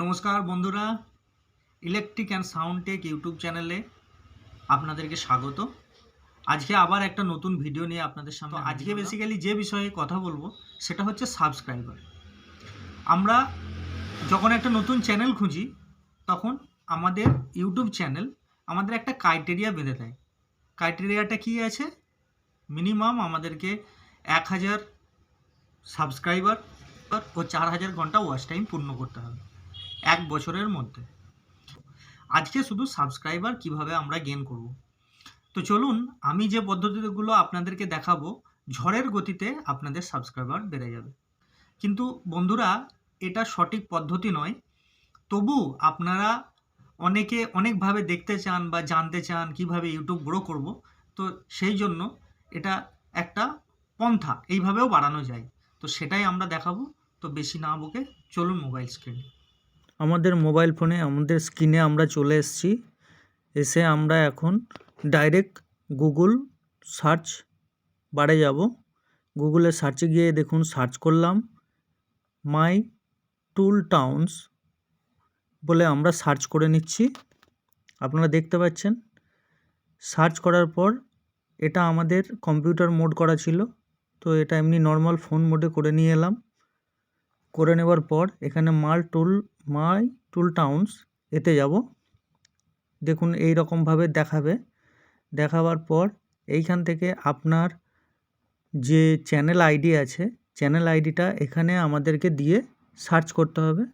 নমস্কার বন্ধুরা electric and sound tech YouTube চ্যানেলে আপনাদেরকে স্বাগত। আজকে আবার একটা নতুন ভিডিও নিয়ে আপনাদের সামনে আজকে বেসিক্যালি যে বিষয়ে কথা বলব সেটা হচ্ছে সাবস্ক্রাইবার আমরা যখন একটা নতুন চ্যানেল খুঁজি তখন আমাদের ইউটিউব চ্যানেল আমাদের একটা ক্রাইটেরিয়া বেঁধে দেয়। ক্রাইটেরিয়াটা কী আছে? মিনিমাম আমাদেরকে এক হাজার সাবস্ক্রাইবার ও চার হাজার ঘণ্টা ওয়াচ টাইম পূর্ণ করতে হবে। এক বছরের মধ্যে। আজকে শুধু সাবস্ক্রাইবার কীভাবে আমরা গেন করব? তো চলুন, আমি যে পদ্ধতিগুলো আপনাদেরকে দেখাবো, ঝড়ের গতিতে আপনাদের সাবস্ক্রাইবার বেড়ে যাবে। কিন্তু বন্ধুরা, এটা সঠিক পদ্ধতি নয়। তবু আপনারা অনেকে অনেকভাবে দেখতে চান বা জানতে চান কীভাবে ইউটিউব গ্রো করব, তো সেই জন্য এটা একটা পন্থা, এইভাবেও বাড়ানো যায়। তো সেটাই আমরা দেখাবো। তো বেশি না বকে চলুন মোবাইল স্ক্রিনে আমাদের মোবাইল ফোনে আমাদের স্ক্রিনে আমরা চলে এসেছি। এসে আমরা এখন ডাইরেক্ট গুগল সার্চ বারে যাব। গুগলে সার্চে গিয়ে দেখুন সার্চ করলাম মাই টুল টাউন্স বলে আমরা সার্চ করে নিচ্ছি। আপনারা দেখতে পাচ্ছেন সার্চ করার পর এটা আমাদের কম্পিউটার মোড করা ছিল। তো এটা এমনি নর্মাল ফোন মোডে করে নিয়ে এলাম। করে নেওয়ার পর এখানে মাল টুল মাই টুল টাউন্স, এতে যাব। দেখুন, এই রকমভাবে দেখাবে। দেখাবার পর এইখান থেকে আপনার যে চ্যানেল আইডি আছে, চ্যানেল আইডিটা এখানে আমাদেরকে দিয়ে সার্চ করতে হবে।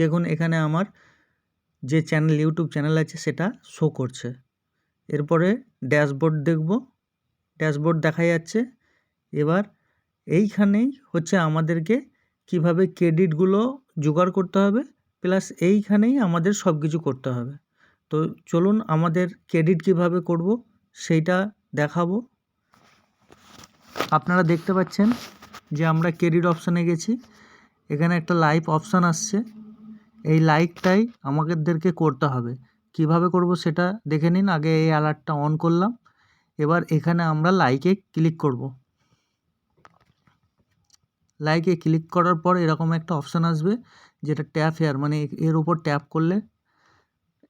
দেখুন, এখানে আমার যে চ্যানেল, ইউটিউব চ্যানেল আছে, সেটা শো করছে। এরপরে ড্যাশবোর্ড দেখব। ড্যাশবোর্ড দেখা যাচ্ছে। এবার এইখানেই হচ্ছে আমাদেরকে কীভাবে ক্রেডিটগুলো জোগাড় করতে হবে প্লাস এইখানেই আমাদের সব কিছু করতে হবে। তো চলুন আমাদের ক্রেডিট কীভাবে করব, সেইটা দেখাবো। আপনারা দেখতে পাচ্ছেন যে আমরা ক্রেডিট অপশানে গেছি। এখানে একটা লাইভ অপশান আসছে। এই লাইকটাই আমাদেরকে করতে হবে। কীভাবে করব সেটা দেখে নিন, আগে এই অ্যালার্টটা অন করলাম। এবার এখানে আমরা লাইকে ক্লিক করব। লাইকে ক্লিক করার পর এরকম একটা অপশান আসবে, যেটা ট্যাপ হেয়ার মানে এর উপর ট্যাপ করলে,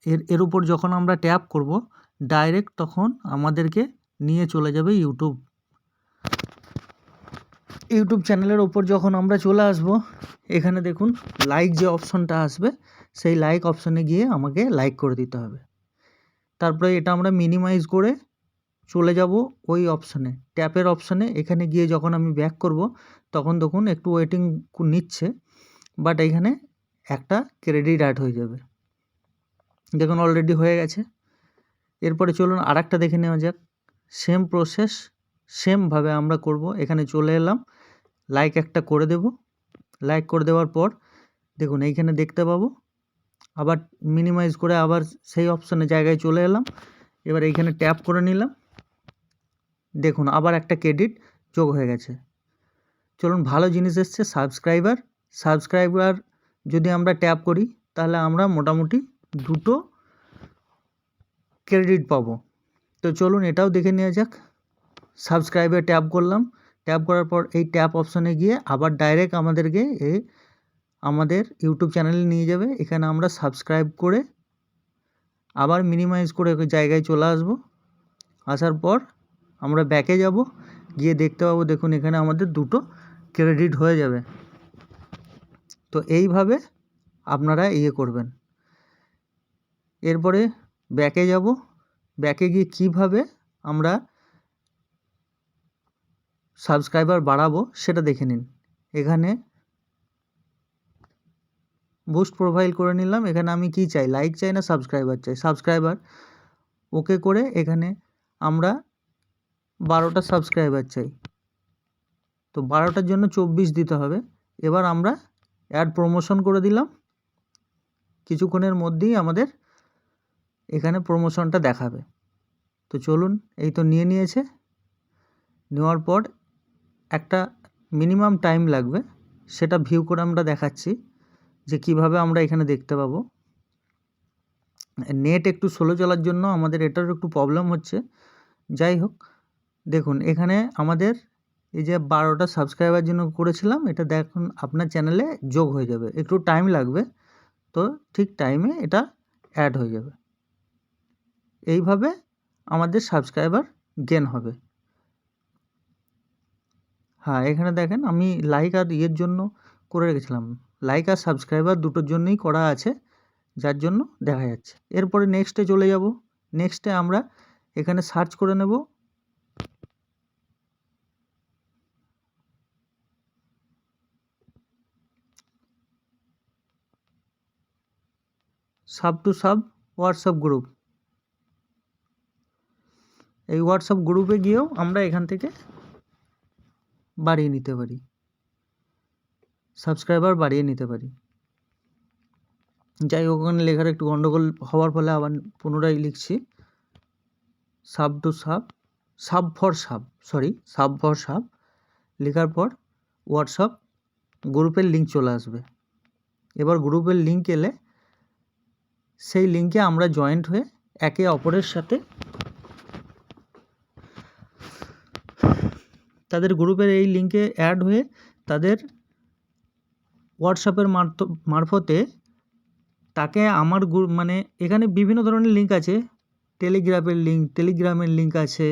এর এর উপর যখন আমরা ট্যাপ করব ডাইরেক্ট তখন আমাদেরকে নিয়ে চলে যাবে ইউটিউব ইউটিউব চ্যানেলের ওপর যখন আমরা চলে আসব, এখানে দেখুন লাইক যে অপশনটা আসবে, সেই লাইক অপশানে গিয়ে আমাকে লাইক করে দিতে হবে। তারপরে এটা আমরা মিনিমাইজ করে চলে যাব ওই অপশানে ট্যাপের অপশানে এখানে গিয়ে যখন আমি ব্যাক করব, তখন দেখুন একটু ওয়েটিং নিচ্ছে বাট এখানে একটা ক্রেডিট অ্যাড হয়ে যাবে। দেখুন অলরেডি হয়ে গেছে। এরপরে চলুন আর একটা দেখে নেওয়া যাক। সেম প্রসেস সেমভাবে আমরা করব। এখানে চলে এলাম। লাইক একটা করে দেব। লাইক করে দেওয়ার পর, দেখুন এইখানে দেখতে পাবো। আবার মিনিমাইজ করে আবার সেই অপশানে জায়গায় চলে এলাম। এবার এইখানে ট্যাপ করে নিলাম। দেখুন, আবার একটা ক্রেডিট যোগ হয়ে গেছে। চলুন, ভালো জিনিস এসছে সাবস্ক্রাইবার সাবস্ক্রাইবার যদি আমরা ট্যাপ করি, তাহলে আমরা মোটামুটি দুটো ক্রেডিট পাবো। তো চলুন, এটাও দেখে নেওয়া যাক। সাবস্ক্রাইবে ট্যাপ করলাম। ট্যাপ করার পর এই ট্যাপ অপশানে গিয়ে আবার ডাইরেক্ট আমাদেরকে এ আমাদের ইউটিউব চ্যানেলে নিয়ে যাবে। এখানে আমরা সাবস্ক্রাইব করে আবার মিনিমাইজ করে জায়গায় চলে আসব। আসার পর আমরা ব্যাকে যাব, গিয়ে দেখতে পাবো, দেখুন এখানে আমাদের দুটো ক্রেডিট হয়ে যাবে। তো এইভাবে আপনারা ইয়ে করবেন। এরপরে ব্যাকে যাব ব্যাকে গিয়ে কীভাবে আমরা সাবস্ক্রাইবার বাড়াবো সেটা দেখে নিন। এখানে বুস্ট প্রোফাইল করে নিলাম, এখানে আমি কি চাই? লাইক চাই না সাবস্ক্রাইবার চাই? সাবস্ক্রাইবার ওকে করে এখানে আমরা বারোটা সাবস্ক্রাইবার চাই। তো বারোটার জন্য চব্বিশ দিতে হবে। এবার আমরা অ্যাড প্রমোশন করে দিলাম। কিছুক্ষণের মধ্যেই আমাদের এখানে প্রমোশনটা দেখাবে। তো চলুন, এই তো নিয়ে নিয়েছে। নেওয়ার পর একটা মিনিমাম টাইম লাগবে। সেটা ভিউ করে আমরা দেখাচ্ছি যে কীভাবে আমরা এখানে দেখতে পাবো। নেট একটু স্লো চলার জন্য আমাদের এটার একটু প্রবলেম হচ্ছে। যাই হোক দেখুন, এখানে আমাদের এই যে বারোটা সাবস্ক্রাইবার জন্য করেছিলাম, এটা দেখুন আপনার চ্যানেলে যোগ হয়ে যাবে। একটু টাইম লাগবে, তো ঠিক টাইমে এটা অ্যাড হয়ে যাবে। এইভাবে আমাদের সাবস্ক্রাইবার গেন হবে। হ্যাঁ এখানে দেখেন আমি লাইক আর ইয়ের জন্য করে রেখেছিলাম। লাইক আর সাবস্ক্রাইবার দুটোর জন্যই করা আছে, যার জন্য দেখা যাচ্ছে। এরপরে নেক্সটে চলে যাব। নেক্সটে আমরা এখানে সার্চ করে নেব। Sub to sub WhatsApp group এই হোয়াটসঅ্যাপ গ্রুপে গিয়েও আমরা এখান থেকে বাড়িয়ে নিতে পারি। সাবস্ক্রাইবার বাড়িয়ে নিতে পারি। যাই হোক, ওখানে লেখার একটু গন্ডগোল হওয়ার ফলে আবার পুনরায় লিখছি। Sub to sub sub for sub sorry sub for sub লেখার পর হোয়াটসঅ্যাপ গ্রুপের লিঙ্ক চলে আসবে। এবার গ্রুপের লিঙ্ক এলে সেই লিঙ্কে আমরা জয়েন্ট হয়ে একে অপরের সাথে তাদের গ্রুপের এই লিঙ্কে অ্যাড হয়ে তাদের হোয়াটসঅ্যাপের মারফতে তাকে আমার গ্রুপ মানে এখানে বিভিন্ন ধরনের লিঙ্ক আছে। টেলিগ্রাফের লিঙ্ক টেলিগ্রামের লিঙ্ক আছে,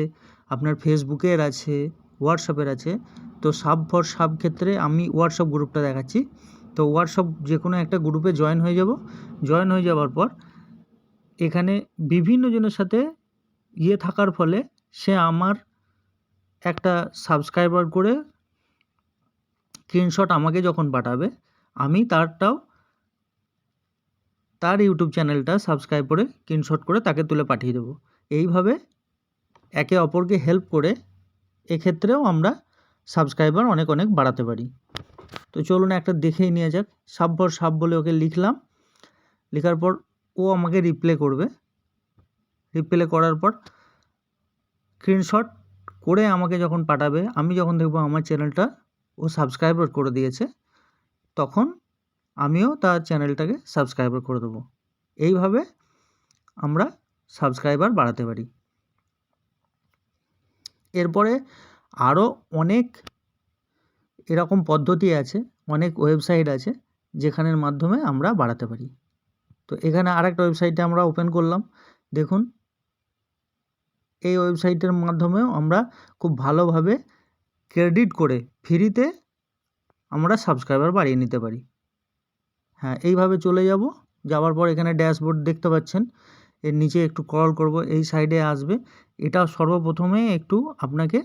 আপনার ফেসবুকের আছে হোয়াটসঅ্যাপের আছে। তো সাব ফর সাব ক্ষেত্রে আমি হোয়াটসঅ্যাপ গ্রুপটা দেখাচ্ছি। তো হোয়াটসঅ্যাপ যে কোনো একটা গ্রুপে জয়েন হয়ে যাব। জয়েন হয়ে যাওয়ার পর এখানে বিভিন্ন জনের সাথে ইয়ে থাকার ফলে সে আমার একটা সাবস্ক্রাইবার করে স্ক্রিনশট আমাকে যখন পাঠাবে, আমি তারটাও তার ইউটিউব চ্যানেলটা সাবস্ক্রাইব করে স্ক্রিনশট করে তাকে তুলে পাঠিয়ে দেবো। এইভাবে একে অপরকে হেল্প করে এক্ষেত্রেও আমরা সাবস্ক্রাইবার অনেক অনেক বাড়াতে পারি। তো চলুন একটা দেখেই নিয়ে যাক। সাব ভর সাব বলে ওকে লিখলাম। লেখার পর ও আমাকে রিপ্লে করবে। রিপ্লে করার পর স্ক্রিনশট করে আমাকে যখন পাঠাবে, আমি যখন দেখব আমার চ্যানেলটা ও সাবস্ক্রাইবার করে দিয়েছে, তখন আমিও তার চ্যানেলটাকে সাবস্ক্রাইবার করে দেবো। এইভাবে আমরা সাবস্ক্রাইবার বাড়াতে পারি। এরপরে আরও অনেক এরকম পদ্ধতি আছে, অনেক ওয়েবসাইট আছে, যেখানের মাধ্যমে আমরা বাড়াতে পারি। তো এখানে আরেকটা ওয়েবসাইটে আমরা ওপেন করলাম। দেখুন, এই ওয়েবসাইটের মাধ্যমেও আমরা খুব ভালোভাবে ক্রেডিট করে ফ্রিতে আমরা সাবস্ক্রাইবার বাড়িয়ে নিতে পারি। হ্যাঁ এইভাবে চলে যাব। যাওয়ার পর এখানে ড্যাশবোর্ড দেখতে পাচ্ছেন। এর নিচে একটু কল করব, এই সাইডে আসবে। এটা সর্বপ্রথমে একটু আপনাকে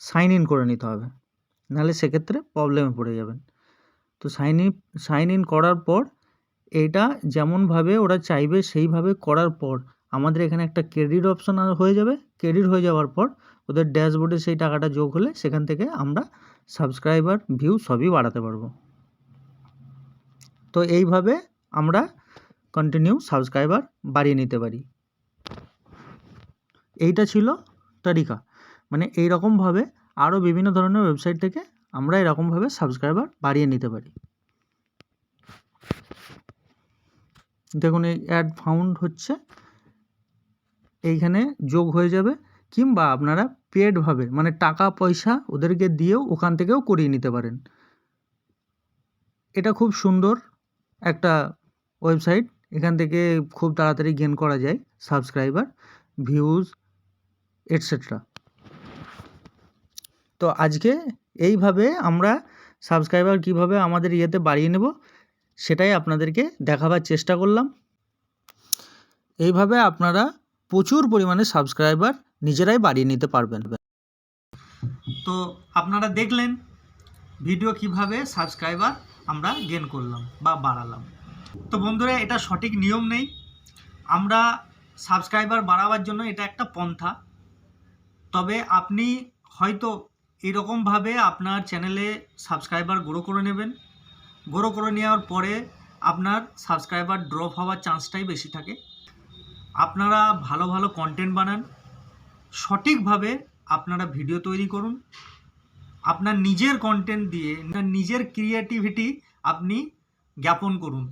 সাইন ইন করে নিতে হবে। নাহলে সেক্ষেত্রে প্রবলেমে পড়ে যাবেন। তো সাইন ইন সাইন ইন করার পর এটা যেমনভাবে ওরা চাইবে সেইভাবে করার পর আমাদের এখানে একটা ক্রেডিট অপশন হয়ে যাবে। ক্রেডিট হয়ে যাওয়ার পর ওদের ড্যাশবোর্ডে সেই টাকাটা যোগ হলে সেখান থেকে আমরা সাবস্ক্রাইবার ভিউ সবই বাড়াতে পারব। তো এইভাবে আমরা কন্টিনিউ সাবস্ক্রাইবার বাড়িয়ে নিতে পারি। এইটা ছিল তরিকা মানে এই রকমভাবে আরও বিভিন্ন ধরনের ওয়েবসাইট থেকে আমরা এরকমভাবে সাবস্ক্রাইবার বাড়িয়ে নিতে পারি। দেখুন, এই অ্যাড ফাউন্ড হচ্ছে। এইখানে যোগ হয়ে যাবে কিংবা আপনারা পেডভাবে মানে টাকা, পয়সা ওদেরকে দিয়েও ওখান থেকেও করিয়ে নিতে পারেন। এটা খুব সুন্দর একটা ওয়েবসাইট এখান থেকে খুব তাড়াতাড়ি গেন করা যায় সাবস্ক্রাইবার ভিউজ এটসেট্রা তো আজকে এইভাবে আমরা সাবস্ক্রাইবার কীভাবে আমাদের ইয়েতে বাড়িয়ে নেব, সেটাই আপনাদেরকে দেখাবার চেষ্টা করলাম। এইভাবে আপনারা প্রচুর পরিমাণে সাবস্ক্রাইবার নিজেরাই বাড়িয়ে নিতে পারবেন। তো আপনারা দেখলেন ভিডিও কীভাবে সাবস্ক্রাইবার আমরা গেন করলাম বা বাড়ালাম। তো বন্ধুরা, এটা সঠিক নিয়ম নেই। আমরা সাবস্ক্রাইবার বাড়াবার জন্য এটা একটা পন্থা। তবে আপনি হয়তো এরকমভাবে আপনার চ্যানেলে সাবস্ক্রাইবার গ্রো করে নেবেন। গ্রো করে নেওয়ার পরে আপনার সাবস্ক্রাইবার ড্রপ হওয়ার চান্সটাই বেশি থাকে। আপনারা ভালো ভালো কন্টেন্ট বানান সঠিকভাবে আপনারা ভিডিও তৈরি করুন। আপনার নিজের কন্টেন্ট দিয়ে নিজের ক্রিয়েটিভিটি আপনি জ্ঞাপন করুন,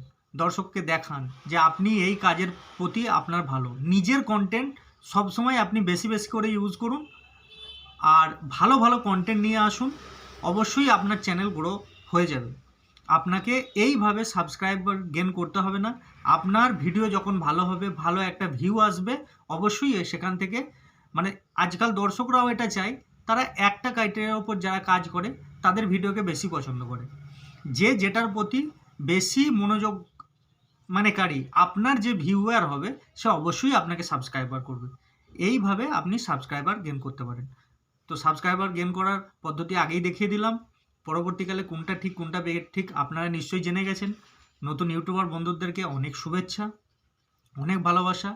দর্শককে দেখান যে আপনি এই কাজের প্রতি আপনার ভালো। নিজের কন্টেন্ট সবসময় আপনি বেশি বেশি করে ইউজ করুন। আর ভালো ভালো কন্টেন্ট নিয়ে আসুন, অবশ্যই আপনার চ্যানেল গ্রো হয়ে যাবে। আপনাকে এইভাবে সাবস্ক্রাইবার গেন করতে হবে না। আপনার ভিডিও যখন ভালো হবে, ভালো একটা ভিউ আসবে, অবশ্যই সেখান থেকে মানে আজকাল দর্শকরাও এটা চায়, তারা একটা ক্রাইটেরিয়ার উপর যারা কাজ করে, তাদের ভিডিওকে বেশি পছন্দ করে। যে যেটার প্রতি বেশি মনোযোগ মানেকারী, আপনার যে ভিউয়ার হবে, সে অবশ্যই আপনাকে সাবস্ক্রাইবার করবে। এইভাবে আপনি সাবস্ক্রাইবার গেন করতে পারেন। তো সাবস্ক্রাইবার গেন করার পদ্ধতি আগেই দেখিয়ে দিলাম। পরবর্তীকালে কোনটা ঠিক কোনটা ঠিক আপনারা নিশ্চয়ই জেনে গেছেন। নতুন ইউটিউবার বন্ধুদেরকে অনেক শুভেচ্ছা, অনেক ভালোবাসা।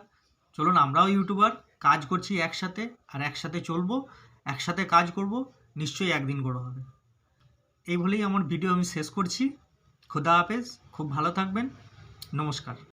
চলুন আমরাও ইউটিউবার কাজ করছি একসাথে আর একসাথে চলবো, একসাথে কাজ করব, নিশ্চয়ই একদিন গড়ো হবে। এই বলেই আমার ভিডিও আমি শেষ করছি। খুদা হাফেজ, খুব ভালো থাকবেন। নমস্কার।